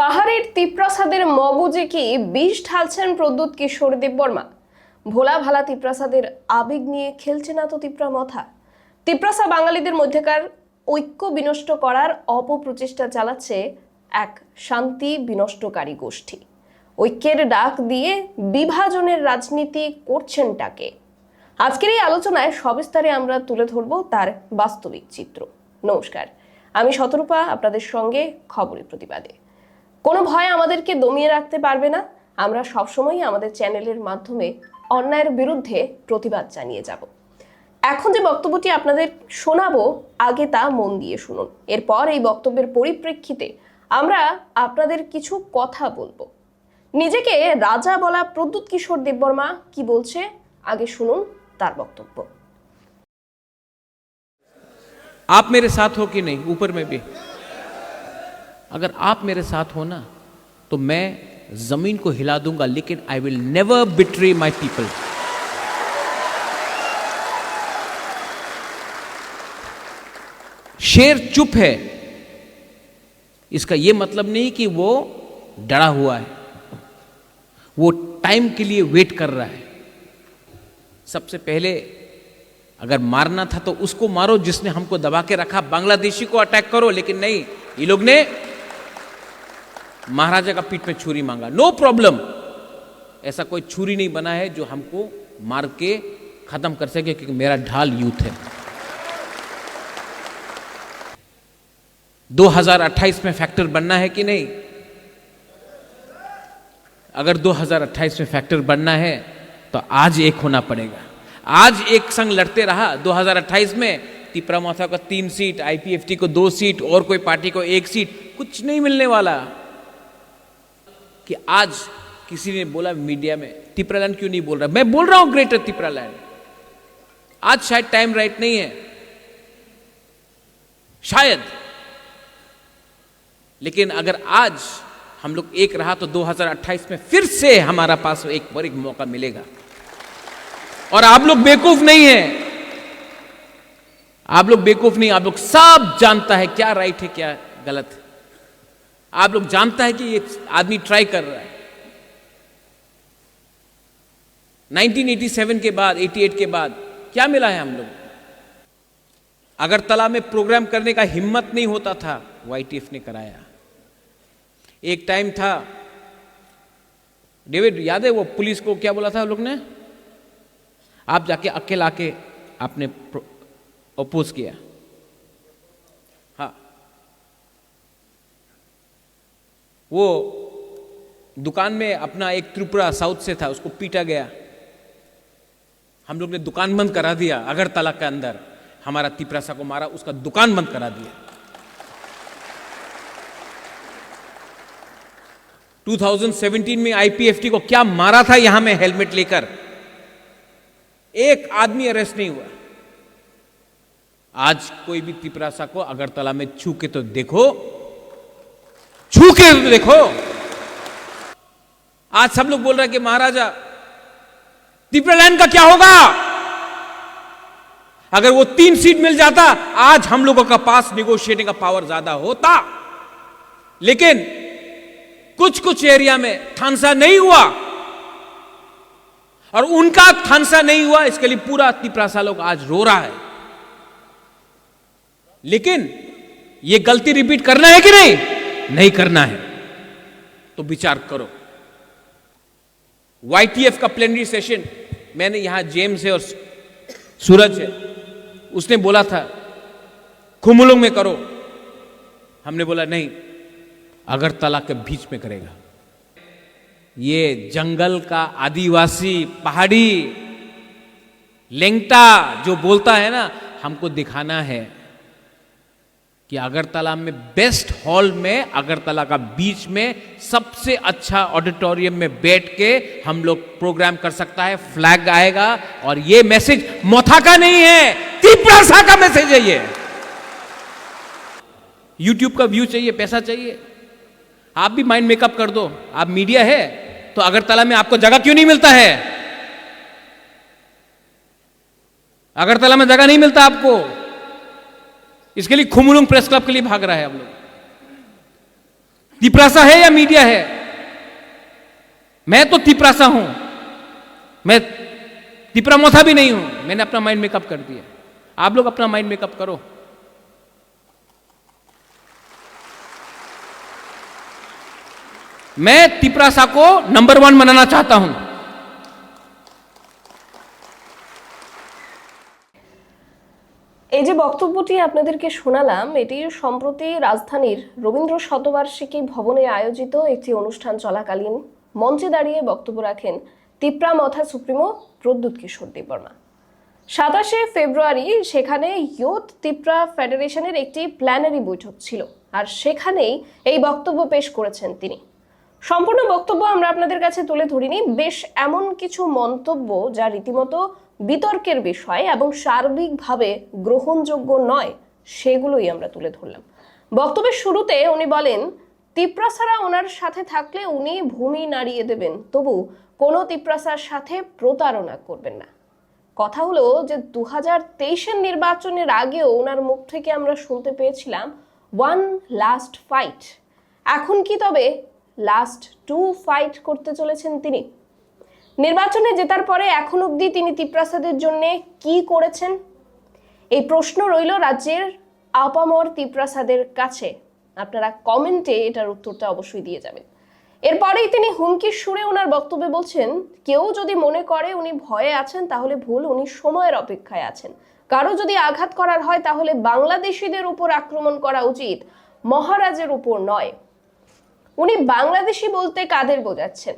পাহাড়ের তিপ্রাসাদের মগজে কি বিষ ঢালছেন প্রদ্যুৎ কিশোর দেববর্মা ভোলা ভালা তিপ্রাসাদের আবেগ নিয়ে খেলছে না তো তিপ্রা মথা। তিপ্রাসা বাঙালিদের মধ্যেকার ঐক্য বিনষ্ট করার অপপ্রচেষ্টা চালাচ্ছে এক শান্তি বিনষ্টকারী গোষ্ঠী। ঐক্যের ডাক দিয়ে বিভাজনের রাজনীতি করছেনটাকে আজকের এই আলোচনায় সবিস্তারে আমরা তুলে ধরব তার বাস্তবিক চিত্র। নমস্কার, আমি শতরূপা, আপনাদের সঙ্গে খবরের প্রতিবাদে। কোনো ভয় আমাদেরকে দমিয়ে রাখতে পারবে না আমরা সবসময়ই আমাদের চ্যানেলের মাধ্যমে অন্যায়ের বিরুদ্ধে প্রতিবাদ জানিয়ে যাব এখন যে বক্তব্যটি আপনাদের শোনাবো আগে তা মন দিয়ে শুনুন এরপর এই বক্তব্যের পরিপ্রেক্ষিতে আমরা আপনাদের কিছু কথা বলবো নিজেকে রাজা বলা প্রদ্যুৎ কিশোর দেববর্মা কি বলছে আগে শুনুন তার বক্তব্য आप मेरे साथ हो कि नहीं ऊपर में भी अगर आप मेरे साथ हो ना तो मैं ज़मीन को हिला दूँगा, लेकिन I will never betray my people शेर चुप है। इसका यह मतलब नहीं कि वो डरा हुआ है। वो टाइम के लिए वेट कर रहा है। सबसे पहले अगर मारना था तो उसको मारो जिसने हमको दबा के रखा। बांग्लादेशी को अटैक करो, लेकिन नहीं, ये लोग ने महाराजा का पीठ में छुरी मांगा। नो प्रॉब्लम ऐसा कोई छुरी नहीं बना है जो हमको मार के खत्म कर सके, क्योंकि मेरा ढाल यूथ है। 2028 में फैक्टर बनना है कि नहीं? अगर 2028 में फैक्टर बनना है तो आज एक होना पड़ेगा। आज एक संग लड़ते रहा 2028 में, तिपरा माथा को तीन सीट आईपीएफटी को दो सीट और कोई पार्टी को एक सीट कुछ नहीं मिलने वाला। कि आज किसी ने बोला मीडिया में, तिपरालैंड क्यों नहीं बोल रहा? मैं बोल रहा हूँ ग्रेटर तिपरालैंड। आज शायद टाइम राइट नहीं है। शायद। लेकिन अगर आज हम लोग एक रहा तो 2028 में फिर से हमारा पास एक और एक मौका मिलेगा। और आप लोग बेवकूफ़ नहीं है। आप लोग बेवकूफ़ नहीं, आप लोग सब जानता है क्या राइट है, क्या गलत है। आप लोग जानता है कि ये आदमी ट्राई कर रहा है। 1987 के बाद 88 के बाद, क्या मिला है हम लोग? अगरतला में प्रोग्राम करने का हिम्मत नहीं होता था वाईटीएफ ने कराया। एक टाइम था डेविड याद है वो पुलिस को क्या बोला था लोग ने? आप जाके अकेला आके आपने अपोज किया। वो दुकान में अपना एक त्रिपुरा साउथ से था, उसको पीटा गया। हम लोग ने दुकान बंद करा दिया, अगरतला के अंदर। हमारा तिपरासा को मारा, उसका दुकान बंद करा दिया। 2017 में आईपीएफटी को क्या मारा था यहाँ में हेलमेट लेकर? एक आदमी अरेस्ट नहीं हुआ। आज कोई भी तिपरासा को अगरतला में छू के तो देखो छू के तो देखो। आज सब लोग बोल रहे हैं कि महाराजा तिपरालैंड का क्या होगा? अगर वो तीन सीट मिल जाता, आज हम लोगों का पास निगोशिएटिंग का पावर ज़्यादा होता। लेकिन कुछ कुछ एरिया में थानसा नहीं हुआ। और उनका थानसा नहीं हुआ, इसके लिए पूरा तिपरासा लोग आज रो रहा है। लेकिन यह गलती रिपीट करना है कि नहीं? नहीं करना है। तो विचार करो। वाईटीएफ का प्लेनरी सेशन मैंने यहाँ जेम्स है और सूरज है। उसने बोला था खुमुलों में करो। हमने बोला, नहीं, अगरतला के बीच में करेगा। ये जंगल का आदिवासी पहाड़ी, लेंगटा जो बोलता है ना, हमको दिखाना है। कि अगरतला में बेस्ट हॉल में, अगरतला का बीच में सबसे अच्छा ऑडिटोरियम में बैठ के हम लोग प्रोग्राम कर सकता है फ्लैग आएगा। और ये मैसेज मोथा का नहीं है तिपरासा का मैसेज है ये। यूट्यूब का व्यू चाहिए, पैसा चाहिए। आप भी माइंड मेकअप कर दो। आप मीडिया है तो अगरतला में आपको जगह क्यों नहीं मिलता है? अगरतला में जगह नहीं मिलता आपको। इसके लिए खुमुलुंग प्रेस क्लब के लिए भाग रहा है हम लोग। तिपरासा है या मीडिया है? मैं तो तिपरासा हूँ। मैं तिपरा मोथा भी नहीं हूँ। मैंने अपना माइंड मेकअप कर दिया। आप लोग अपना माइंड मेकअप करो। मैं तिपरासा को नंबर वन बनाना चाहता हूँ। বক্তব্যটি আপনাদেরকে শোনালাম। এটি সম্প্রতি রাজধানীর রবীন্দ্র শতবার্ষিকী ভবনে আয়োজিত একটি অনুষ্ঠান চলাকালীন মঞ্চে দাঁড়িয়ে বক্তব্য রাখেন তিপ্রা মথা সুপ্রিমো প্রদ্যুৎ কিশোর দেববর্মা। সাতাশে ফেব্রুয়ারি সেখানে ইয়ুথ তিপ্রা ফেডারেশনের একটি প্ল্যানারি বৈঠক ছিল আর সেখানেই এই বক্তব্য পেশ করেছেন তিনি। সম্পূর্ণ বক্তব্য আমরা আপনাদের কাছে তুলে ধরিনি। বেশ এমন কিছু মন্তব্য যা রীতিমতো বিতর্কের বিষয় এবং সার্বিকভাবে গ্রহণযোগ্য নয়, সেগুলোই আমরা তুলে ধরলাম। বক্তব্যের শুরুতে উনি বলেন তিপ্রাসারা ওনার সাথে থাকলে উনি ভূমি নাড়িয়ে দেবেন, তবু কোনো তিপ্রাসার সাথে প্রতারণা করবেন না। কথা হলো যে দু হাজার তেইশের নির্বাচনের আগেও ওনার মুখ থেকে আমরা শুনতে পেয়েছিলাম ওয়ান লাস্ট ফাইট এখন কি তবে লাস্ট টু ফাইট করতে চলেছেন তিনি? নির্বাচনে জেতার পরে এখন অবধি তিনি তিপ্রাসাদের জন্য কি করেছেন? এই প্রশ্ন রইল রাজ্যের আপামর তিপ্রাসাদের কাছে। আপনারা কমেন্টে এটার উত্তরটা অবশ্যই দিয়ে যাবেন। এরপরেই তিনি হুমকির সুরে ওনার বক্তব্যে বলছেন, কেউ যদি মনে করে উনি ভয়ে আছেন, তাহলে ভুল, উনি সময়ের অপেক্ষায় আছেন। কারও যদি আঘাত করার হয়, তাহলে বাংলাদেশিদের উপর আক্রমণ করা উচিত, মহারাজের উপর নয়। উনি বাংলাদেশি বলতে কাদের বোঝাচ্ছেন?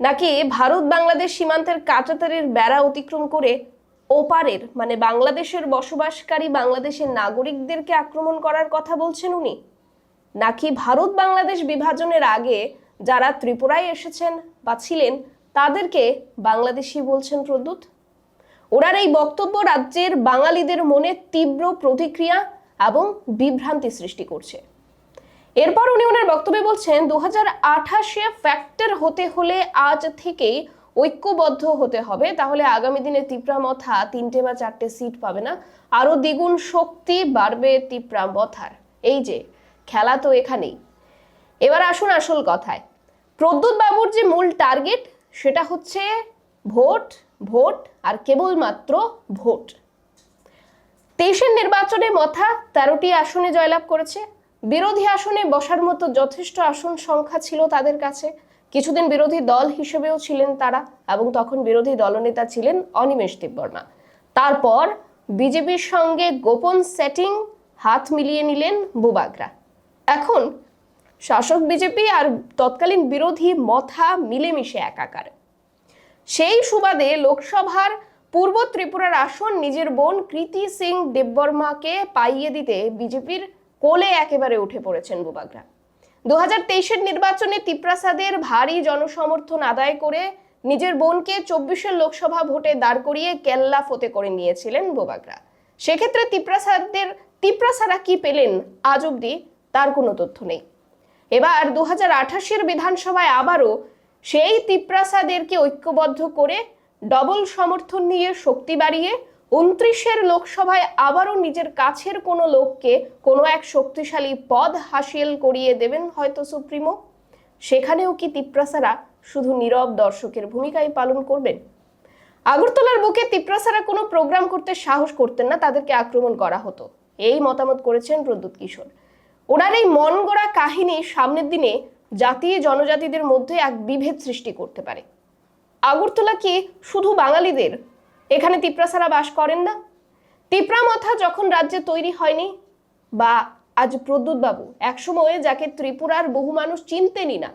নাকি ভারত বাংলাদেশ সীমান্তের কাটাতারের বেড়া অতিক্রম করে ওপারের মানে বাংলাদেশের বসবাসকারী বাংলাদেশের নাগরিকদেরকে আক্রমণ করার কথা বলছেন উনি? নাকি ভারত বাংলাদেশ বিভাজনের আগে যারা ত্রিপুরায় এসেছেন বা ছিলেন, তাদেরকে বাংলাদেশি বলছেন প্রদ্যুৎ? ওনার এই বক্তব্য রাজ্যের বাঙালিদের মনে তীব্র প্রতিক্রিয়া এবং বিভ্রান্তি সৃষ্টি করছে। এরপর উনি ওনার বক্তব্যে বলছেন দু হাজার আঠাশে ফ্যাক্টর হতে হলে আজ থেকেই ঐক্যবদ্ধ হতে হবে। তাহলে আগামী দিনে তিপ্রা মথা তিনটে বা চারটে সিট পাবে না। আরও দ্বিগুণ শক্তি বাড়বে তিপ্রা মথার এই যে, খেলা তো এখানেই। এবার আসুন আসল কথায়। প্রদ্যুৎ বাবুর যে মূল টার্গেট সেটা হচ্ছে ভোট ভোট আর কেবলমাত্র ভোট। তেইশের নির্বাচনে মথা তেরোটি আসনে জয়লাভ করেছে। বিরোধী আসনে বসার মতো যথেষ্ট আসন সংখ্যা ছিল তাদের কাছে। কিছুদিন বিরোধী দল হিসেবেও ছিলেন তারা এবং তখন বিরোধী দলনেতা ছিলেন অনিমেষ দেববর্মা। তারপর বিজেপির সঙ্গে গোপন সেটিং হাত মিলিয়ে নিলেন বুবাগরা। এখন শাসক বিজেপি আর তৎকালীন বিরোধী মথা মিলেমিশে একাকার। সেই সুবাদে লোকসভার পূর্ব ত্রিপুরার আসন নিজের বোন কৃতি সিং দেববর্মাকে পাইয়ে দিতে বিজেপির কোলে একেবারে উঠে পড়েছেন বুবাগরা। দু হাজার তেইশের নির্বাচনে তিপ্রাসাদের ভারী জনসমর্থন আদায় করে নিজের বোনকে চব্বিশের লোকসভা ভোটে দাঁড় করিয়ে কেল্লা ফতে করে নিয়েছিলেন বোবাগরা। সেক্ষেত্রে তিপ্রাসাদের তিপ্রাসারা কি পেলেন আজ অব্দি তার কোনো তথ্য নেই। এবার দু হাজার আঠাশের বিধানসভায় আবারও সেই তিপ্রাসাদেরকে ঐক্যবদ্ধ করে ডবল সমর্থন নিয়ে শক্তি বাড়িয়ে উনত্রিশের লোকসভায় আবারও নিজের কাছের কোনো লোককে কোনো এক শক্তিশালী পদ হাসিল করিয়ে দেবেন হয়তো সুপ্রিমো? সেখানেও কি তিপ্রাসারা শুধু নীরব দর্শকের ভূমিকাই পালন করবেন? আগরতলার বুকে তিপ্রাসারা কোনো প্রোগ্রাম করতে সাহস করতেন না, তাদেরকে আক্রমণ করা হতো। এই মতামত করেছেন প্রদ্যুৎ কিশোর। ওনার এই মন গড়া কাহিনী সামনের দিনে জাতি জনজাতিদের মধ্যে এক বিভেদ সৃষ্টি করতে পারে। আগরতলা কি শুধু বাঙালিদের এখানে তিপ্রাসারা বাস করেন না। তিপ্রা মথা যখন রাজ্যে তৈরি হয়নি, বা আজ প্রদ্যুৎ বাবু একসময় যাকে ত্রিপুরার বহু মানুষ চিনতেনই না,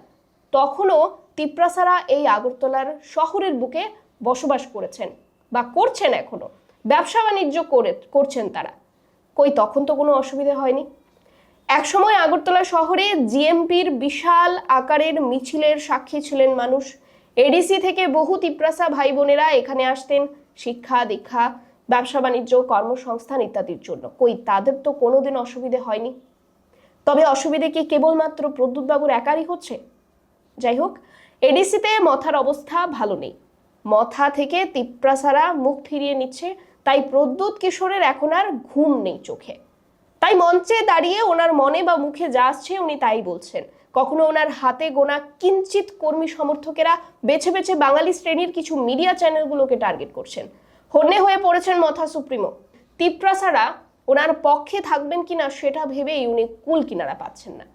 তখনও তিপ্রাসারা এই আগরতলার শহরের বুকে বসবাস করেছেন, বা করছেন এখনও। ব্যবসা বাণিজ্য করে, করছেন তারা। কই, তখন তো কোনো অসুবিধা হয়নি। একসময় আগরতলা শহরে জিএমপির বিশাল আকারের মিছিলের সাক্ষী ছিলেন মানুষ। এডিসি থেকে বহু তিপ্রাসা ভাই বোনেরা এখানে আসতেন। শিক্ষা, দীক্ষা, ব্যবসা, বাণিজ্য, কর্মসংস্থান ইত্যাদির জন্য। কই, তাদের তো কোনোদিন অসুবিধে হয়নি। তবে অসুবিধে কি কেবলমাত্র প্রদ্যুৎবাবুর একারই হচ্ছে? যাই হোক, এডিসিতে মথার অবস্থা ভালো নেই। মথা থেকে তিপ্রাসারা মুখ ফিরিয়ে নিচ্ছে, তাই প্রদ্যুৎ কিশোরের এখন আর ঘুম নেই চোখে। তাই মঞ্চে দাঁড়িয়ে ওনার মনে বা মুখে যা আসছে উনি তাই বলছেন। কখনো ওনার হাতে গোনা কিঞ্চিত কর্মী সমর্থকেরা বেছে বেছে বাঙালি শ্রেণির কিছু মিডিয়া চ্যানেলগুলোকে টার্গেট করছেন। হন্যে হয়ে পড়েছেন মথা সুপ্রিমো। তিপ্রাসারা ওনার পক্ষে থাকবেন কিনা সেটা ভেবেই উনি কুল কিনারা পাচ্ছেন না।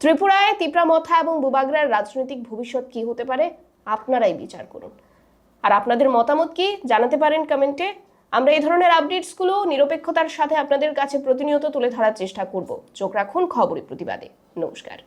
ত্রিপুরায় তিপ্রা মথা এবং বুবাগ্রার রাজনৈতিক ভবিষ্যৎ কি হতে পারে, আপনারাই বিচার করুন। আর আপনাদের মতামত কি জানাতে পারেন কমেন্টে। আমরা এই ধরনের আপডেটসগুলো নিরপেক্ষতার সাথে আপনাদের কাছে প্রতিনিয়ত তুলে ধরার চেষ্টা করব। চোখ রাখুন খবরের প্রতিবাদে। নমস্কার।